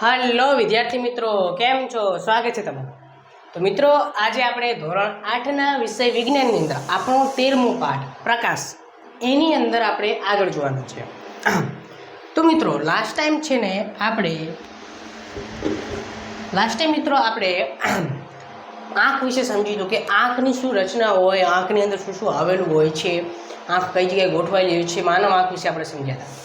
Hello વિદ્યાર્થી મિત્રો. કેમ છો? સ્વાગત છે તમારું. તો મિત્રો, આજે આપણે ધોરણ આઠના વિષય વિજ્ઞાનની અંદર આપણો તેરમો પાઠ, પ્રકાશ, એની અંદર આપણે આગળ જોવાનું છે. તો મિત્રો લાસ્ટ ટાઈમ છે ને આપણે લાસ્ટ ટાઈમ મિત્રો આપણે આંખ વિશે સમજી લીધું કે આંખની શું રચના હોય, આંખની અંદર શું શું આવેલું હોય છે, આંખ કઈ જગ્યાએ ગોઠવાયેલી હોય છે, માનવ આંખ વિશે આપણે સમજ્યા હતા.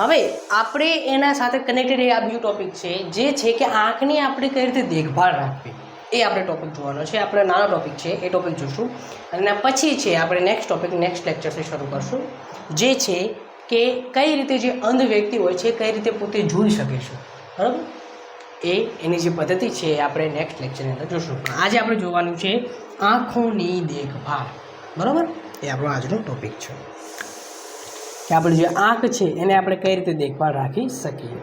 હવે આપણે એના સાથે કનેક્ટેડ આ બીજું ટોપિક છે, જે છે કે આંખની આપણે કઈ રીતે દેખભાળ રાખવી. એ આપણે ટોપિક જોવાનો છે, આપણે નાનો ટોપિક છે, એ ટોપિક જોશું. અને પછી છે, આપણે નેક્સ્ટ ટોપિક નેક્સ્ટ લેક્ચરથી શરૂ કરશું, જે છે કે કઈ રીતે જે અંધ વ્યક્તિ હોય છે, કઈ રીતે પોતે જોઈ શકે છે. બરાબર? એ એની જે પદ્ધતિ છે, એ આપણે નેક્સ્ટ લેક્ચરની અંદર જોશું. આજે આપણે જોવાનું છે આંખોની દેખભાળ. બરાબર? એ આપણો આજનો ટોપિક છે. કે આપણે જે આંખ છે એને આપણે કઈ રીતે દેખભાળ રાખી શકીએ?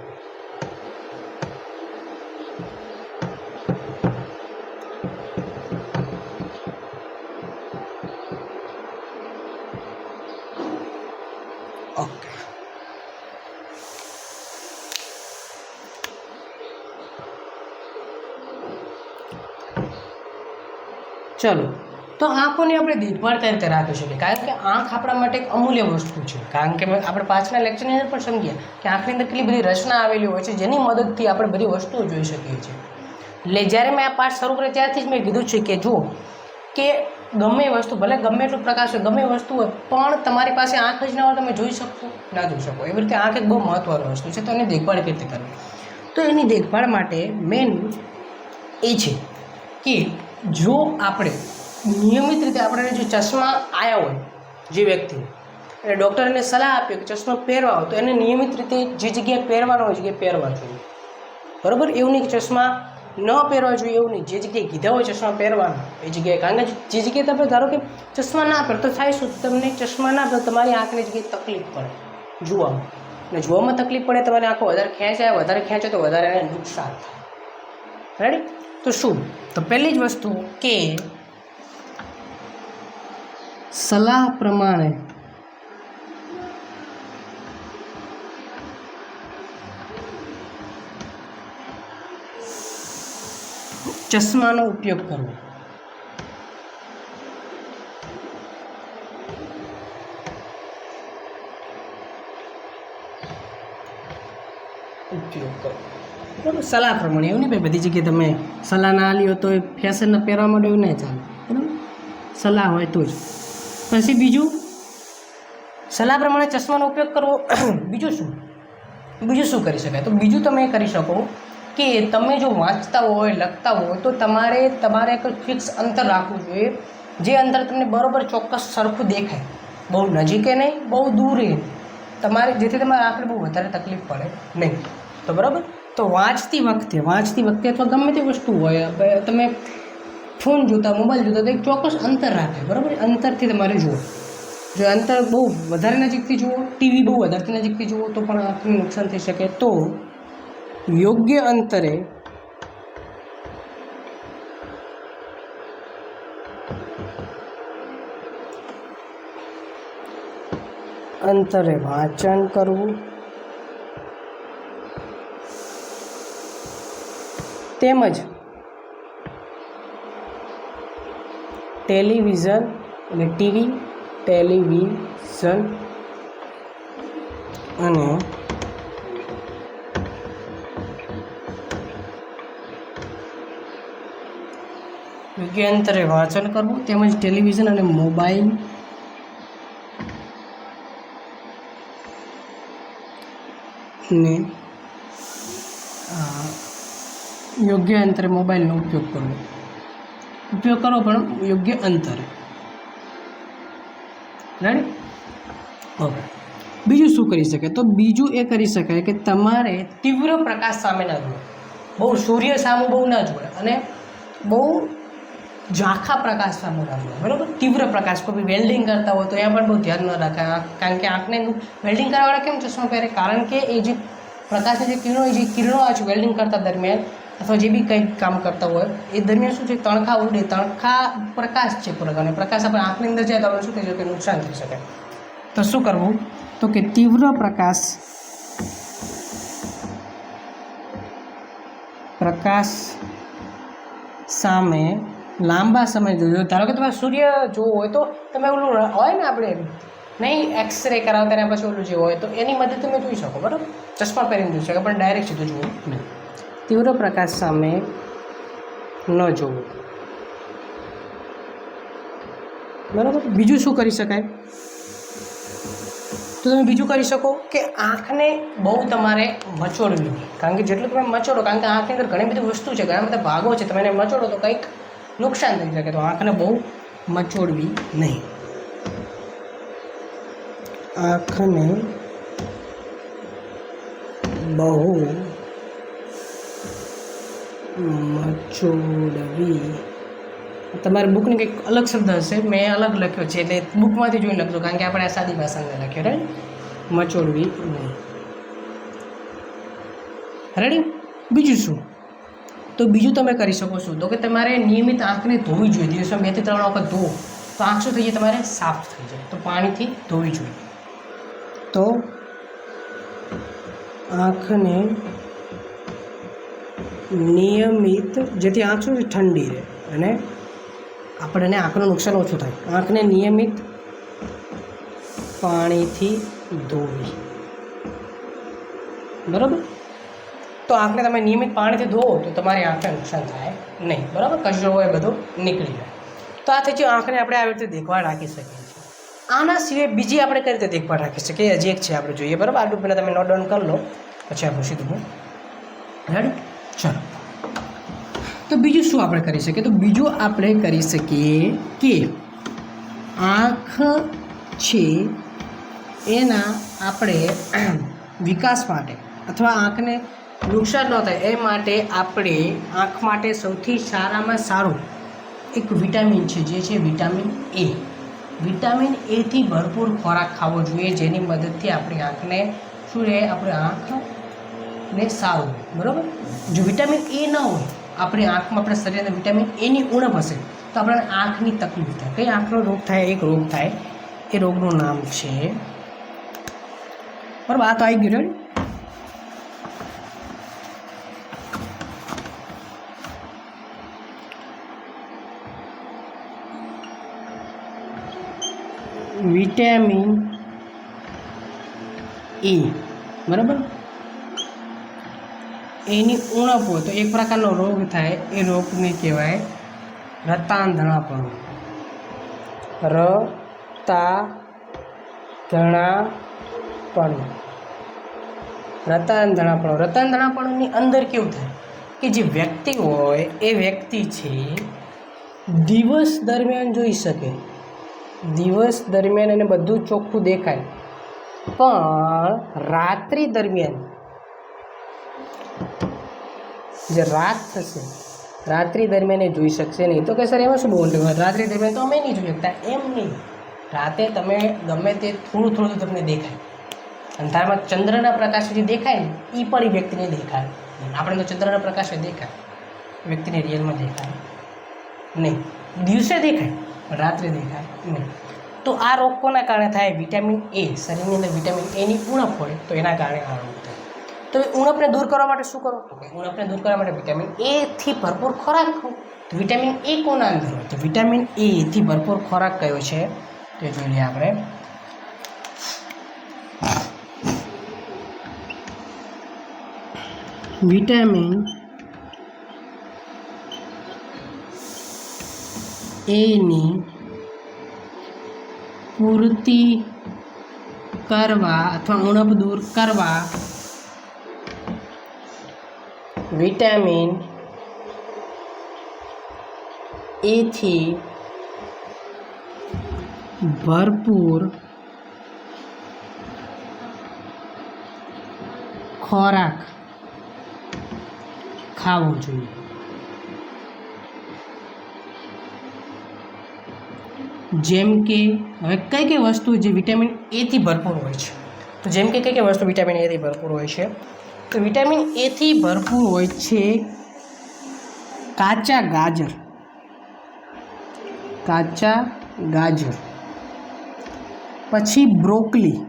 ચલો. તો આંખોની આપણે દેખભાળ કઈ રીતે રાખી શકીએ? કારણ કે આંખ આપણા માટે એક અમૂલ્ય વસ્તુ છે. કારણ કે આપણે પાછલા લેક્ચરની અંદર પણ સમજ્યા કે આંખની અંદર કેટલી બધી રચના આવેલી હોય છે, જેની મદદથી આપણે બધી વસ્તુઓ જોઈ શકીએ છીએ. એટલે જ્યારે મેં આ પાઠ શરૂ કર્યો, ત્યારથી જ મેં કીધું છે કે જુઓ, કે ગમે વસ્તુ, ભલે ગમે એટલો પ્રકાશ હોય, ગમે વસ્તુ હોય, પણ તમારી પાસે આંખ જ ના હોય તમે જોઈ શકશો, ના જોઈ શકો. એવી રીતે આંખ એક બહુ મહત્ત્વની વસ્તુ છે, તો એની દેખભાળ કેવી રીતે કરવી? તો એની દેખભાળ માટે મેન એ છે કે જો આપણે નિયમિત રીતે આપણે જે ચશ્મા આવ્યા હોય જે વ્યક્તિ, એટલે ડૉક્ટરને સલાહ આપ્યો કે ચશ્મા પહેરવા હોય, તો એને નિયમિત રીતે જે જગ્યાએ પહેરવાનો હોય જગ્યાએ પહેરવા જોઈએ. બરાબર? એવું નહીં કે ચશ્મા ન પહેરવા જોઈએ, એવું નહીં. જે જગ્યાએ કીધા હોય ચશ્મા પહેરવાના, એ જગ્યાએ કારણ કે જે જગ્યાએ તમે ધારો કે ચશ્મા ના પહેરો, તો થાય શું? તમને ચશ્મા ના પહેરો, તમારી આંખની જગ્યાએ તકલીફ પડે જોવામાં. અને જોવામાં તકલીફ પડે, તમારી આંખો વધારે ખેંચાય વધારે ખેંચે તો વધારે એને નુકસાન થાય. રેડી તો શું? તો પહેલી જ વસ્તુ કે સલાહ પ્રમાણે. ચશ્માનો ઉપયોગ કરવો. ઉપયોગ કરો બરાબર, સલાહ પ્રમાણે. એવું નહીં ભાઈ, બધી જગ્યાએ તમે સલાહ ના લ્યો તો એ ફેશનના પહેરવા માટે એવું નહીં ચાલે. બરાબર? સલાહ હોય તો જ. પછી બીજું? સલાહ પ્રમાણે ચશ્માનો ઉપયોગ કરવો, બીજું શું? બીજું શું કરી શકાય? તો બીજું તમે કરી શકો કે તમે જો વાંચતા હોય, લખતા હોય, તો તમારે તમારે એક ફિક્સ અંતર રાખવું જોઈએ. જે અંતર તમને બરાબર ચોક્કસ સરખું દેખાય. બહુ નજીકે નહીં, બહુ દૂરે નહીં તમારે જેથી તમારે આખરે બહુ વધારે તકલીફ પડે નહીં. તો બરાબર? તો વાંચતી વખતે વાંચતી વખતે અથવા ગમે તે વસ્તુ હોય તમે ફોન જોતા, મોબાઈલ જોતા, તો એક ચોક્કસ અંતર રાખે, બરાબર? અંતરથી તમારે જુઓ. જો અંતર બહુ વધારે નજીકથી જુઓ, ટીવી બહુ વધારે નજીકથી જુઓ, તો પણ આંખને નુકસાન થઈ શકે. તો યોગ્ય અંતરે અંતરે વાંચન કરવું, તેમજ ટેલિવિઝન એટલે ટીવી ટેલિવિઝન. અને યોગ્ય અંતરે વાંચન કરવું તેમજ ટેલિવિઝન અને મોબાઈલ. ને યોગ્ય અંતરે મોબાઈલનો ઉપયોગ કરવો. ઉપયોગ કરો પણ યોગ્ય અંતરે. રાઈટ ઓકે બીજું શું કરી શકે? તો બીજું એ કરી શકાય કે તમારે તીવ્ર પ્રકાશ સામે ના જોવે બહુ સૂર્ય સામે બહુ ના જોવે અને બહુ ઝાંખા પ્રકાશ સામે ના જોવે બરાબર? તીવ્ર પ્રકાશ. કોઈ વેલ્ડિંગ કરતા હોય તો એ પણ બહુ ધ્યાન ન રાખાય કારણ કે આંખને વેલ્ડિંગ કરવાવાળા કેમ ચશ્મા પહેરે? કારણ કે એ જે પ્રકાશની જે કિરણો એ જે કિરણો આવે છે વેલ્ડિંગ કરતા દરમિયાન અથવા જે બી કંઈક કામ કરતા હોય, એ દરમિયાન શું છે, તણખા ઉડે. તણખા પ્રકાશ છે પૂરક અને પ્રકાશ આપણે આંખની અંદર જાય તો આપણે શું થઈ શકે નુકસાન થઈ શકે. તો શું કરવું? તો કે તીવ્ર પ્રકાશ. પ્રકાશ સામે લાંબા સમય જોયો. ધારો કે તમારે સૂર્ય જોવો હોય તો તમે ઓલું હોય ને આપણે નહીં એક્સરે કરાવતા ને પછી ઓલું જે હોય તો એની મદદ તમે જોઈ શકો, બરાબર? ચશ્મા પહેરીને જોઈ શકો, પણ ડાયરેક્ટ સીધું જોવું નહીં. તીવ્ર પ્રકાશ સામે ન જોવું. બરાબર? બીજું શું કરી શકાય? તો તમે બીજું કરી શકો કે આંખને બહુ તમારે મચોડવી કારણ કે જેટલું તમે મચોડો, કારણ કે આંખની અંદર ઘણી બધી વસ્તુ છે, ઘણા બધા ભાગો છે, તમે એને મચોડો તો કંઈક નુકસાન થઈ શકે. તો આંખને બહુ મચોડવી નહીં. આંખને બહુ મચોડવી તમારી બુકની કંઈક અલગ શબ્દ હશે. મેં અલગ લખ્યો છે, એટલે બુકમાંથી જોઈને લખજો, કારણ કે આપણે આ સાદી ભાષામાં લખ્યો રાઈટ મચોડવી નહીં. રેડી બીજું શું? તો બીજું તમે કરી શકો છો. તો કે તમારે નિયમિત આંખને ધોવી જોઈએ. દિવસમાં બેથી ત્રણ વખત ધો. તો આંખ શું થઈ જાય? તમારે સાફ થઈ જાય. તો પાણીથી ધોવી જોઈએ. તો આંખને નિયમિત, જેથી આંખ શું ઠંડી રહે. અને આપણને આંખનું નુકસાન ઓછું થાય. આંખને નિયમિત પાણીથી ધોવી. બરાબર? તો આંખને તમે નિયમિત પાણીથી ધોવો તો તમારી આંખને નુકસાન થાય નહીં. બરાબર? કચરો હોય, બધો નીકળી જાય. તો આ થઈ આંખને આપણે આવી રીતે દેખભાળ રાખી શકીએ આના સિવાય બીજી આપણે કઈ રીતે દેખભાળ રાખી શકીએ? હજી એક છે આપણે જોઈએ. બરાબર? આટલું પહેલાં તમે નોટ ડાઉન કરી લો. પછી આપણે સીધું રેડી ચલો. તો બીજું શું આપણે કરી શકીએ? તો બીજું આપણે કરી શકીએ કે આંખ છે એના આપણે વિકાસ માટે અથવા આંખને નુકસાન ન થાય એ માટે આપણે આંખ માટે સૌથી સારામાં સારું એક વિટામિન છે, જે છે વિટામિન એ. વિટામિન એથી ભરપૂર ખોરાક ખાવો જોઈએ જેની મદદથી આપણી આંખને શું રહે? આપણે આંખને સારું બરાબર? જો વિટામિન એ ન હોય, આપણી આંખમાં, આપણા શરીરની વિટામિન એની ઉણપ હશે, તો આપણને આંખની તકલીફ થાય. કઈ આંખનો રોગ થાય? એક રોગ થાય. એ રોગનું નામ છે, બરાબર, આ તો આવી ગયું વિટામિન એ, બરાબર? એની ઉણપ હોય તો એક પ્રકારનો રોગ થાય, એ રોગને કહેવાય રતાંધણાપણું. રતાંધણાપણું. રતાંધણાપણું. રતાંધણાપણુંની અંદર કેવું થાય કે જે વ્યક્તિ હોય, એ વ્યક્તિ છે, દિવસ દરમિયાન જોઈ શકે. દિવસ દરમિયાન એને બધું ચોખ્ખું દેખાય. પણ રાત્રિ દરમિયાન જે રાત થશે, રાત્રિ દરમિયાન એ જોઈ શકશે નહીં. તો કે સર, એમાં શું બોલ રાત્રિ દરમિયાન તો અમે નહીં જોઈ શકતા. એમ નહીં. રાતે તમે ગમે તે થોડું થોડું તમને દેખાય. અંધારમાં ચંદ્રના પ્રકાશ જે દેખાય ને એ પણ એ વ્યક્તિને દેખાય. આપણે તો ચંદ્રના પ્રકાશ દેખાય. વ્યક્તિને રિયલમાં દેખાય. નહીં. દિવસે દેખાય રાત્રે દેખાય નહીં. તો આ રોગ કોના કારણે થાય વિટામિન એ. શરીરની અંદર વિટામિન એની ઉણપ હોય તો એના કારણે આ રોગ થાય. તો ઉણપને દૂર કરવા માટે શું કરો? ઉણપને દૂર કરવા માટે વિટામિન એથી ભરપૂર ખોરાક ખાઓ તો વિટામિન એ કોના અંદર હોય? તો વિટામિન એથી ભરપૂર ખોરાક કયો છે? તે જોઈ લઈએ આપણે. વિટામિન એની પૂર્તિ કરવા અથવા ઉણપ દૂર કરવા વિટામિન એથી ભરપૂર ખોરાક ખાવો જોઈએ. જેમ કે, હવે કઈ કઈ વસ્તુ જે વિટામિન એથી ભરપૂર હોય છે? તો જેમ કે કઈ કઈ વસ્તુ વિટામિન એથી ભરપૂર હોય છે? તો વિટામિન એથી ભરપૂર હોય છે કાચા ગાજર. કાચા ગાજર. પછી બ્રોકલી.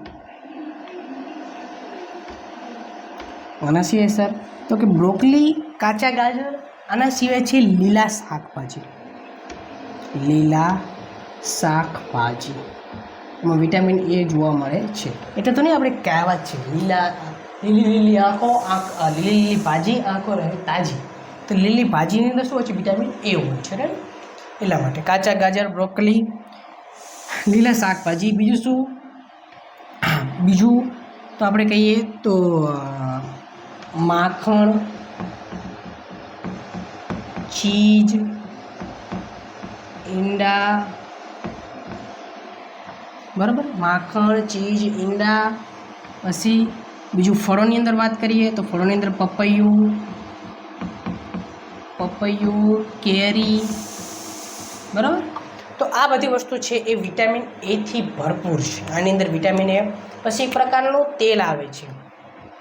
આના સિવાય સર, તો કે બ્રોકલી, કાચા ગાજર, આના સિવાય છે લીલા શાકભાજી. લીલા શાકભાજી. એમાં વિટામિન એ જોવા મળે છે. એટલે તો નહીં આપણે કહેવત છે, લીલા લીલી લીલી આંખો, આંખ લીલી લીલી ભાજી, આંખો રહે તાજી. તો લીલી ભાજીની અંદર શું હોય છે? વિટામિન એ હોય છે રાઈટ એટલા માટે કાચા ગાજર, બ્રોકલી, લીલા શાકભાજી, બીજું શું? બીજું તો આપણે કહીએ તો માખણ, ચીજ, ઈંડા, બરાબર? માખણ, ચીજ, ઈંડા, પછી બીજું ફળોની અંદર વાત કરીએ તો ફળોની અંદર પપૈયું પપૈયું, કેરી, બરાબર? તો આ બધી વસ્તુ છે એ વિટામિન એથી ભરપૂર છે. આની અંદર વિટામિન એ પછી એક પ્રકારનું તેલ આવે છે.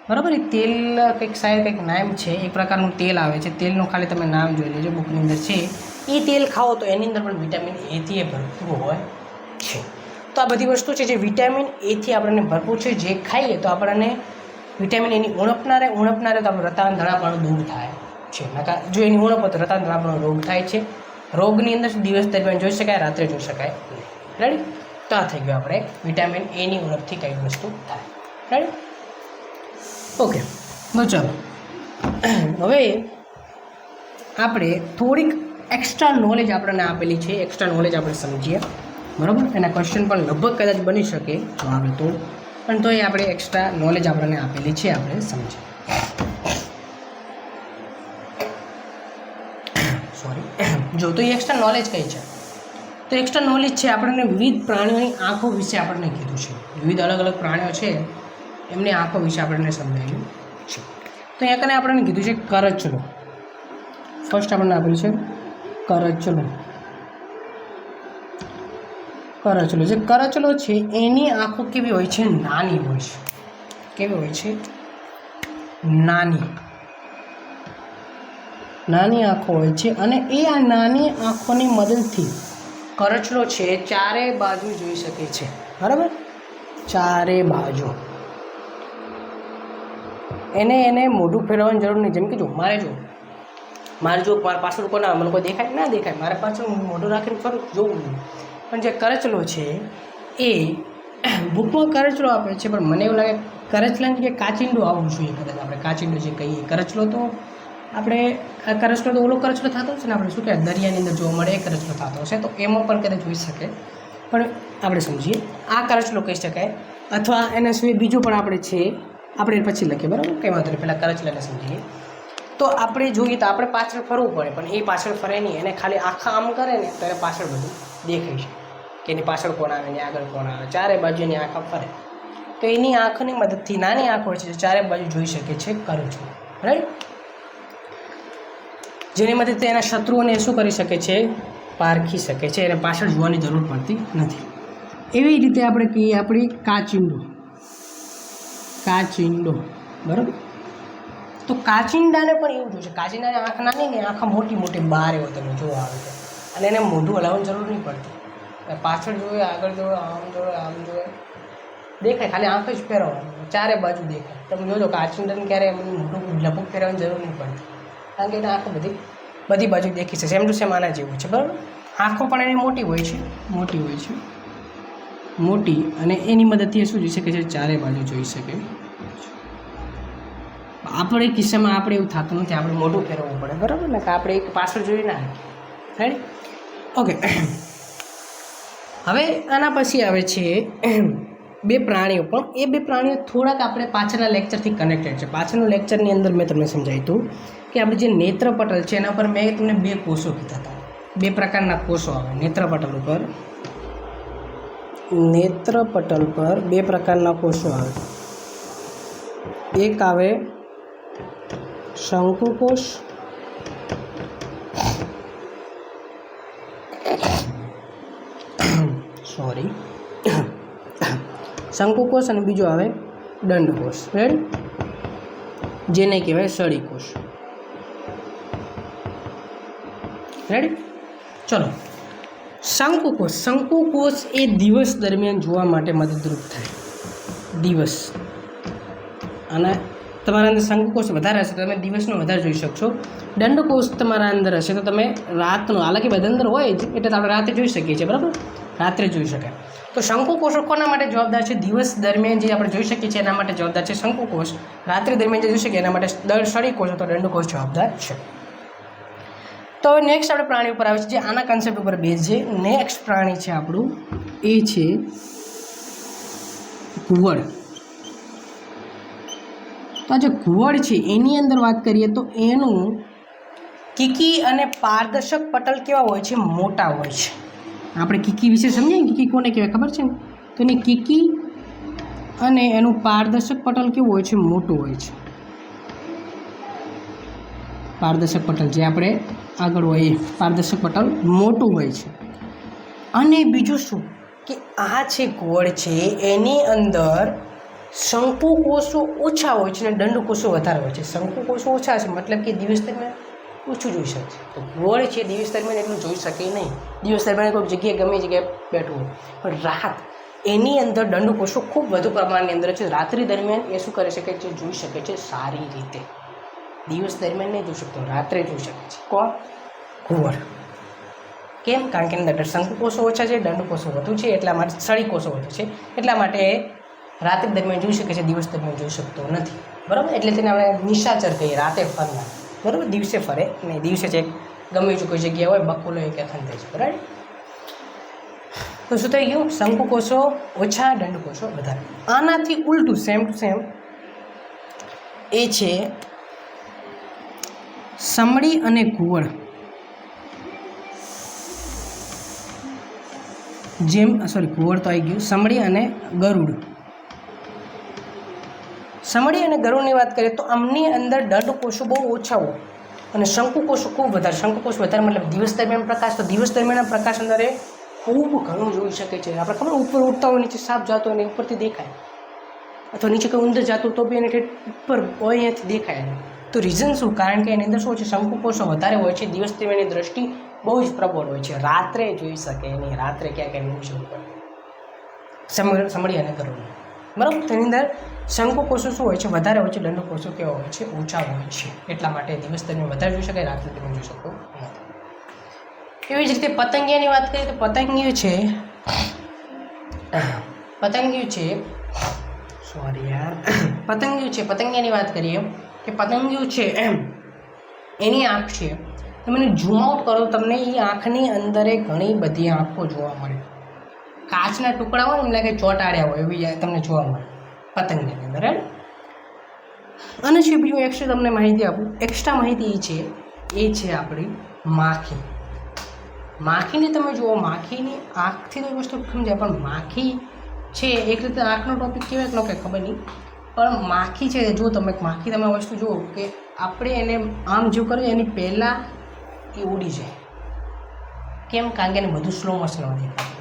બરાબર? એ તેલ કંઈક સાહેબ કંઈક નામ છે, એક પ્રકારનું તેલ આવે છે. તેલનું ખાલી તમે નામ જોઈ લેજો, બુકની અંદર છે. એ તેલ ખાઓ તો એની અંદર પણ વિટામિન એથી એ ભરપૂર હોય છે. તો આ બધી વસ્તુ છે જે વિટામિન એથી આપણને ભરપૂર છે. જે ખાઈએ તો આપણને વિટામિન એની ઉણપના રહે ઉણપના રહે તો આપણું રતાન દૂર થાય છે. નકા જો એની ઉણપ હોય તો રતાન ધણાપણો રોગ થાય છે. રોગની અંદર દિવસ દરમિયાન જોઈ શકાય, રાત્રે જોઈ શકાય નહીં. રેડી તો આ થઈ ગયું આપણે વિટામિન એની ઉણપથી કઈ વસ્તુ થાય. રેડી ઓકે તો ચાલો. હવે આપણે થોડીક એક્સ્ટ્રા નોલેજ આપણને આપેલી છે. એક્સ્ટ્રા નોલેજ આપણે સમજીએ. બરાબર? એના ક્વેશ્ચન પણ લગભગ કદાચ બની શકે. જો આવે તો પણ તો એ આપણે એક્સ્ટ્રા નોલેજ આપણને આપેલી છે, આપણે સમજીએ. સોરી જો, તો એ એક્સ્ટ્રા નોલેજ કઈ છે? તો એક્સ્ટ્રા નોલેજ છે આપણને વિવિધ પ્રાણીઓની આંખો વિશે આપણને કીધું છે. વિવિધ અલગ અલગ પ્રાણીઓ છે, એમની આંખો વિશે આપણને સમજાવ્યું છે. તો અહીંયા કને આપણને કીધું છે, કરચલો. ફર્સ્ટ આપણને આપેલું છે, કરચલો. કરચલો જે કરચલો છે એની આંખો કેવી હોય છે નાની હોય છે કેવી હોય છે નાની નાની આંખો હોય છે અને એ આ નાની આંખોની મદદથી કરચલો છે ચારે બાજુ જોઈ શકે છે બરાબર ચારે બાજુ એને એને મોઢું ફેરવવાની જરૂર નહીં જેમ કે જો મારે જો મારે જો મારા પાછળ કોના મને કોઈ દેખાય ના દેખાય મારે પાછળ હું મોઢું રાખીને ફરું જોવું નહીં પણ જે કરચલો છે, એ બુકમાં કરચલો આપે છે, પણ મને એવું લાગે કરચલાની જગ્યાએ કાચિંડો આવવું જોઈએ કદાચ આપણે. કાચિંડો જે કહીએ, કરચલો તો આપણે કરચલો તો ઓલો કરચલો થતો હશે ને આપણે શું કહેવાય, દરિયાની અંદર જોવા મળે એ કરચલો થતો હશે, તો એમાં પણ કદાચ જોઈ શકે. પણ આપણે સમજીએ, આ કરચલો કહી શકાય. અથવા એના સિવાય બીજું પણ આપણે છે, આપણે પછી લખીએ, બરાબર? કંઈ વાંધો નહીં, પહેલાં કરચલાને સમજીએ. તો આપણે જોઈએ તો આપણે પાછળ ફરવું પડે, પણ એ પાછળ ફરે નહીં, એને ખાલી આખા આમ કરે ને તો પાછળ બધું દેખાય છે કે એની પાછળ કોણ આવે, એની આગળ કોણ આવે? ચારે બાજુ એની આંખ ફરે. તો એની આંખની મદદથી નાની આંખ હોય છે ચારે બાજુ જોઈ શકે છે કરચલો રાઈટ જેની મદદથી એના શત્રુઓને શું કરી શકે છે? પારખી શકે છે. એને પાછળ જોવાની જરૂર પડતી નથી. એવી રીતે આપણે કહીએ આપણી કાચિંડો. કાચિંડો. બરાબર? તો કાચિંડાને પણ એવું જોશે કાચિંડાની આંખ નાની ને આંખ મોટી મોટી બાર એવો તમે જોવા આવે છે અને એને મોઢું હલાવવાની જરૂર નહીં પડતી. પાછળ જોવે, આગળ જોવે, આમ જોવે આમ જોવે. દેખાય, ખાલી આંખ જ ફેરવવાનું. ચારે બાજુ દેખાય. તમે જોજો કાચિંડાને ક્યારે એમ મોટું લપુક ફેરવવાની જરૂર નહીં પડતી. કારણ કે એને આંખો બધી બધી બાજુ દેખી છે. સેમ ટુ સેમ આના જેવું છે. બરાબર? આંખો પણ એની મોટી હોય છે. મોટી હોય છે. મોટી અને એની મદદથી શું જોઈ શકે છે? ચારે બાજુ જોઈ શકે. આપણે કિસ્સામાં આપણે એવું થતું નથી. આપણે મોટું ફેરવવું પડે. બરાબર? ને કે આપણે એક પાછળ જોઈ ના રાઈટ ઓકે હવે આના પછી આવે છે બે પ્રાણીઓ. પણ એ બે પ્રાણીઓ થોડાક આપણે પાછળના લેક્ચરથી કનેક્ટેડ છે. પાછળનું લેક્ચરની અંદર મેં તમને સમજાવ્યું હતું કે આપણે જે નેત્રપટલ છે, એના પર મેં તમને બે કોષો કીધા હતા. બે પ્રકારના કોષો આવે. નેત્રપટલ ઉપર નેત્રપટલ પર બે પ્રકારના કોષો આવે. એક આવે શંકુકોષ સોરી. શંકુકોષ અને બીજો આવે દંડકોષ રાઈટ જેને કહેવાય સળીકોષ રેડી ચલો. શંકુકોષ શંકુકોષ એ દિવસ દરમિયાન જોવા માટે મદદરૂપ થાય. દિવસ. અને તમારા અંદર શંકુકોષ વધારે હશે તો તમે દિવસનો વધારે જોઈ શકશો. દંડકોષ તમારા અંદર હશે તો તમે રાતનો, હાલાકી બધા અંદર હોય એટલે આપણે રાતે જોઈ શકીએ છીએ, બરાબર? રાત્રે જોઈ શકાય. તો શંકુકોષો કોના માટે જવાબદાર છે? દિવસ દરમિયાન જે આપણે જોઈ શકીએ છીએ એના માટે જવાબદાર છે શંકુકોષ. રાત્રિ દરમિયાન જે જોઈ શકીએ એના માટે દર સળીકોષ અથવા દંડકોષ જવાબદાર છે. તો હવે નેક્સ્ટ આપણે પ્રાણી ઉપર આવે છે, જે આના કન્સેપ્ટ ઉપર બેઝ છે. નેક્સ્ટ પ્રાણી છે આપણું, એ છે ઘુવડ તો આ જે ઘુવડ છે, એની અંદર વાત કરીએ તો એનું કીકી અને પારદર્શક પટલ કેવા હોય છે? મોટા હોય છે. આપણે કીકી વિશે સમજીએ ને? કીકી કોને કહેવાય? ખબર છે? ને તો એની કીકી અને એનું પારદર્શક પટલ કેવું હોય છે? મોટું હોય છે. પારદર્શક પટલ, જે આપણે આગળ હોય એ પારદર્શક પટલ મોટું હોય છે. અને બીજું શું? કે આ જે ગોળ છે, એની અંદર શંકુકોષો ઓછા હોય છે અને દંડકોષો વધારે હોય છે. શંકુકોષો ઓછા છે મતલબ કે દિવસ દરમિયાન ઓછું જોઈ શકશે તો ગોળ છે દિવસ દરમિયાન એટલું જોઈ શકે નહીં. દિવસ દરમિયાન કોઈ જગ્યાએ ગમે જગ્યાએ બેઠવું પણ રાત એની અંદર દંડકોષો ખૂબ વધુ પ્રમાણની અંદર છે. રાત્રિ દરમિયાન એ શું કરી શકે છે? જોઈ શકે છે સારી રીતે. દિવસ દરમિયાન નહીં જોઈ શકતો, રાત્રે જોઈ શકે છે. કોણ? ઘુવડ કેમ? કારણ કે અંદર શંકુકોષો ઓછા છે, દંડકોષો વધુ છે, એટલા માટે સળીકોષો વધુ છે. એટલા માટે રાત્રિ દરમિયાન જોઈ શકે છે, દિવસ દરમિયાન જોઈ શકતો નથી. બરાબર? એટલે તેને આપણે નિશાચર કહીએ, રાતે ફરનાર. બરાબર? દિવસે ફરે નહીં દિવસે છે ગમે તે કોઈ જગ્યા હોય, બકુલો એ કે થાય છે, બરાબર? તો શું થઈ ગયું? શંકુકોષો ઓછા દંડકોષો વધારે. આનાથી ઉલટું સેમ ટુ સેમ એ છે સમળી અને ઘુવડ જેમ સોરી ઘુવડ તો આવી ગયું. સમળી અને ગરુડ. સમડી અને ગરુડની વાત કરીએ તો આમની અંદર દંડકોષો બહુ ઓછા હોય. અને શંકુકોષો ખૂબ વધારે. શંકુકોષ વધારે મતલબ દિવસ દરમિયાન પ્રકાશ. તો દિવસ દરમિયાન પ્રકાશ અંદર ખૂબ ઘણું જોઈ શકે છે. આપણે ખબર ઉપર ઉડતા હોય, નીચે સાપ જતો હોય ઉપરથી દેખાય. અથવા નીચે કોઈ ઉંદર જતું તો બી એને ઉપર હોય અહીંયાથી દેખાય. એને તો રીઝન શું? કારણ કે એની અંદર શું છે? શંકુકોષો વધારે હોય છે. દિવસ દરમિયાનની દ્રષ્ટિ બહુ જ પ્રબળ હોય છે. રાત્રે જોઈ શકે નહીં રાત્રે ક્યાં ક્યાં શરૂ કરે સમ- સમળી અને ગરુડ બરાબર? તેની અંદર શંકુકોષો શું હોય છે? વધારે હોય છે, દંડ કોષો કેવા હોય છે? ઓછા હોય છે. એટલા માટે દિવસ દરમિયાન વધારે જોઈ શકાય, રાત્રે તમે જોઈ શકો નથી. એવી જ રીતે પતંગિયાની વાત કરીએ તો પતંગિયું છે પતંગિયું છે સોરી યાર, પતંગિયું છે, પતંગિયાની વાત કરીએ કે પતંગિયું છે, એમ, એની આંખ છે. તમે ઝૂમ આઉટ કરો, તમને એ આંખની અંદર ઘણી બધી આંખો જોવા મળે. કાચના ટુકડા હોય એમ લાગે ચોંટાડ્યા હોય, એવી તમને જોવા મળે. પતંગની અંદર right? અને છે બીજું એક્સ્ટ્રા તમને માહિતી આપું. એક્સ્ટ્રા માહિતી એ છે એ છે આપણી માખી. માખીને તમે જુઓ, માખીની આંખથી તો વસ્તુ સમજાય પણ માખી છે, એક રીતે આંખનો ટોપિક કહેવાય કે કંઈ ખબર નહીં. પણ માખી છે જો તમે, માખી તમે વસ્તુ જુઓ કે આપણે એને આમ જો કરીએ, એની પહેલાં એ ઉડી જાય. કેમ? કારણ કે એને બધું સ્લો મોશનમાં દેખાતું હોય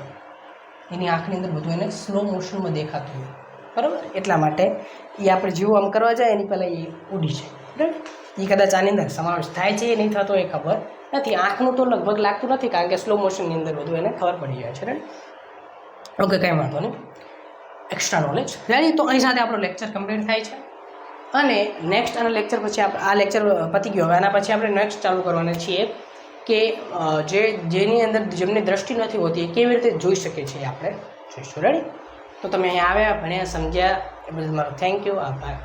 એની આંખની અંદર બધું એને સ્લો મોશનમાં દેખાતું હોય. બરાબર? એટલા માટે એ આપણે જેવું આમ કરવા જાય, એની પહેલાં એ ઉડી જાય. બરાબર? એ કદાચ આની અંદર સમાવેશ થાય છે, એ નહીં થતો એ ખબર. નથી, આંખનું તો લગભગ લાગતું નથી, કારણ કે સ્લો મોશનની અંદર બધું એને ખબર પડી જાય છે રાઈટ ઓકે, કંઈ વાંધો નહીં. એક્સ્ટ્રા નોલેજ રેડી તો અહીં સાથે આપણો લેક્ચર કમ્પ્લીટ થાય છે. અને નેક્સ્ટ આના લેક્ચર પછી આપણે આ લેક્ચર પતી ગયો. હવે આના પછી આપણે નેક્સ્ટ ચાલુ કરવાના છીએ. કે જે, જેની અંદર જેમની દ્રષ્ટિ નથી હોતી એ કેવી રીતે જોઈ શકે છે આપણે જોઈશું. રેડી તો તમે અહીંયા આવ્યા, ભણ્યા, સમજ્યા, એ બદલ મારો થેન્ક યુ આભાર.